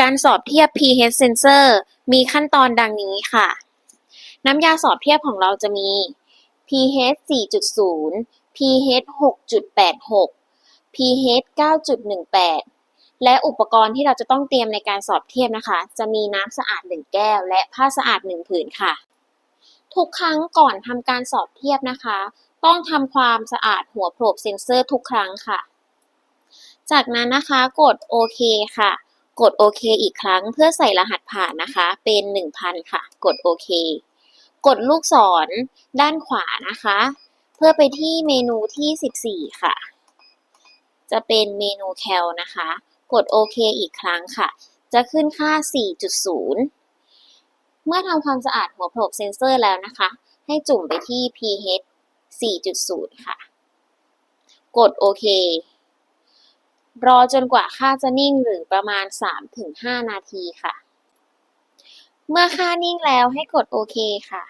การสอบเทียบ pH sensor มีขั้นตอนดังนี้ค่ะ น้ำยาสอบเทียบของเราจะมี pH 4.0 pH 6.86 pH 9.18 และอุปกรณ์ที่เราจะต้องเตรียมในการสอบเทียบนะคะ จะมีน้ำสะอาด 1 แก้ว และผ้าสะอาด 1 ผืนค่ะ ทุกครั้งก่อนทำการสอบเทียบนะคะ ต้องทำความสะอาดหัวโผลบเซ็นเซอร์ทุกครั้งค่ะ จากนั้นนะคะกดโอเคค่ะ กดโอเคอีกครั้งเพื่อใส่รหัสผ่านนะคะ เป็น 1,000 ค่ะ กดโอเค กดลูกศรด้านขวานะคะ เพื่อไปที่เมนูที่ 14 ค่ะ จะเป็นเมนูแคลนะคะ กดโอเคอีกครั้งค่ะ จะขึ้นค่า 4.0 เมื่อทำความสะอาดหัวโผลบเซนเซอร์แล้วนะคะ ให้จุ่มไปที่ pH 4.0 ค่ะ กดโอเค รอจนกว่าค่าจะนิ่งหรือประมาณ 3-5 นาทีค่ะ เมื่อค่านิ่งแล้วให้กดโอเคค่ะ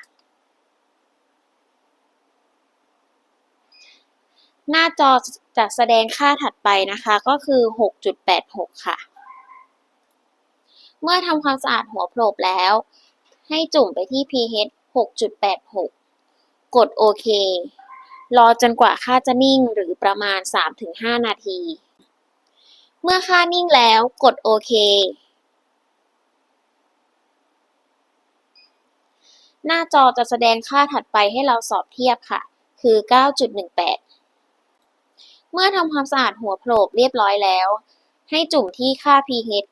หน้าจอจะแสดงค่าถัดไปนะคะ ก็คือ 6.86 ค่ะ เมื่อทำความสะอาดหัวโผลบแล้ว ให้จุ่มไปที่ pH 6.86 กดโอเค รอจนกว่าค่าจะนิ่งหรือประมาณ 3-5 นาที เมื่อค่านิ่งแล้วกดโอเค หน้าจอจะแสดงค่าถัดไปให้เราสอบเทียบค่ะ คือ 9.18 เมื่อทำความสะอาดหัวโผลบเรียบร้อยแล้ว ให้จุ่มที่ค่า pH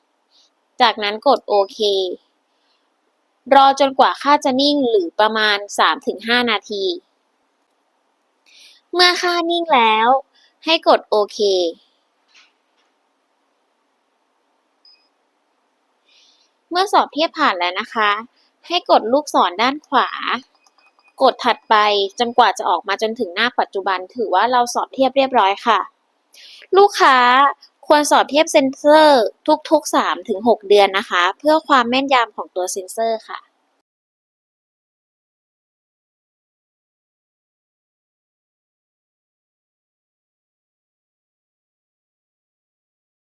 9.18 จากนั้นกดโอเค รอจนกว่าค่าจะนิ่งหรือประมาณ 3-5 นาที เมื่อค่านิ่งแล้วให้กดโอเค เมื่อสอบเทียบผ่านแล้วนะคะ ให้กดลูกศรด้านขวา กดถัดไปจนกว่าจะออกมาจนถึงหน้าปัจจุบัน ถือว่าเราสอบเทียบเรียบร้อยค่ะ ลูกค้าควรสอบเทียบเซ็นเซอร์ทุกๆ 3-6 เดือนนะคะ เพื่อความแม่นยำของตัวเซ็นเซอร์ค่ะ